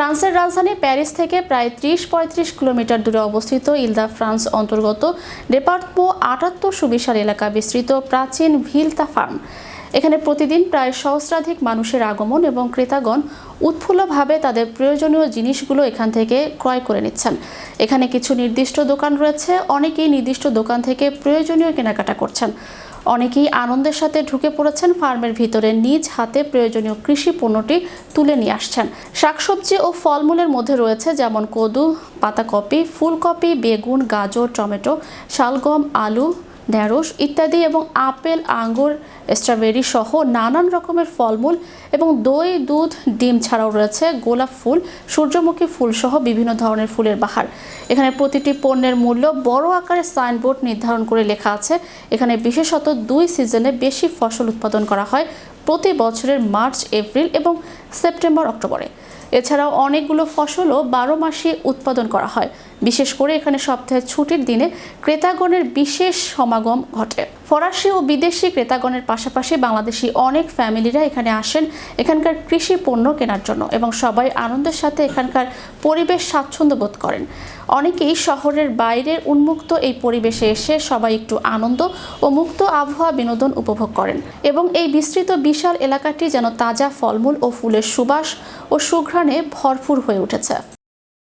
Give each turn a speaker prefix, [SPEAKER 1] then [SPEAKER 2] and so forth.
[SPEAKER 1] ফ্রান্সের রাজধানী প্যারিস থেকে প্রায় ত্রিশ পঁয়ত্রিশ কিলোমিটার দূরে অবস্থিত ইলদা ফ্রান্স অন্তর্গত ডেপার্টমো আটাত্তর সুবিশাল এলাকা বিস্তৃত প্রাচীন ভিলতা ফার্ম। এখানে প্রতিদিন প্রায় সহস্রাধিক মানুষের আগমন এবং ক্রেতাগণ উৎফুল্লভাবে তাদের প্রয়োজনীয় জিনিসগুলো এখান থেকে ক্রয় করে নিচ্ছেন। এখানে কিছু নির্দিষ্ট দোকান রয়েছে, অনেকেই নির্দিষ্ট দোকান থেকে প্রয়োজনীয় কেনাকাটা করছেন। অনেকেই আনন্দের সাথে ঢুকে পড়েছেন, ফার্মের ভিতরে নিজ হাতে প্রয়োজনীয় কৃষি পণ্যটি তুলে নিয়ে আসছেন। শাকসবজি ও ফলমূলের মধ্যে রয়েছে যেমন কদু, পাতাকপি, ফুলকপি, বেগুন, গাজর, টমেটো, শালগম, আলু ঢেঁড়স ইত্যাদি এবং আপেল, আঙ্গুর, স্ট্রবেরি সহ নানান রকমের ফলমূল এবং দই, দুধ, ডিম ছাড়াও রয়েছে গোলাপ ফুল, সূর্যমুখী ফুল সহ বিভিন্ন ধরনের ফুলের বাহার। এখানে প্রতিটি পণ্যের মূল্য বড় আকারে সাইনবোর্ড নির্ধারণ করে লেখা আছে। এখানে বিশেষত দুই সিজনে বেশি ফসল উৎপাদন করা হয়। প্রতি বছরের মার্চ, এপ্রিল এবং সেপ্টেম্বর, অক্টোবরে। এছাড়াও অনেকগুলো ফসলও বারো মাসে উৎপাদন করা হয়। বিশেষ করে এখানে সপ্তাহের ছুটির দিনে ক্রেতাগণের বিশেষ সমাগম ঘটে। ফরাসি ও বিদেশি ক্রেতাগণের পাশাপাশি বাংলাদেশি অনেক ফ্যামিলিরা এখানে আসেন এখানকার কৃষি পণ্য কেনার জন্য এবং সবাই আনন্দের সাথে এখানকার পরিবেশ স্বাচ্ছন্দ্য বোধ করেন। অনেকেই শহরের বাইরের উন্মুক্ত এই পরিবেশে এসে সবাই একটু আনন্দ ও মুক্ত আবহাওয়া বিনোদন উপভোগ করেন এবং এই বিস্তৃত বিশাল এলাকাটি যেন তাজা ফলমূল ও ফুলের সুবাস ও সুঘ্রাণে ভরপুর হয়ে উঠেছে।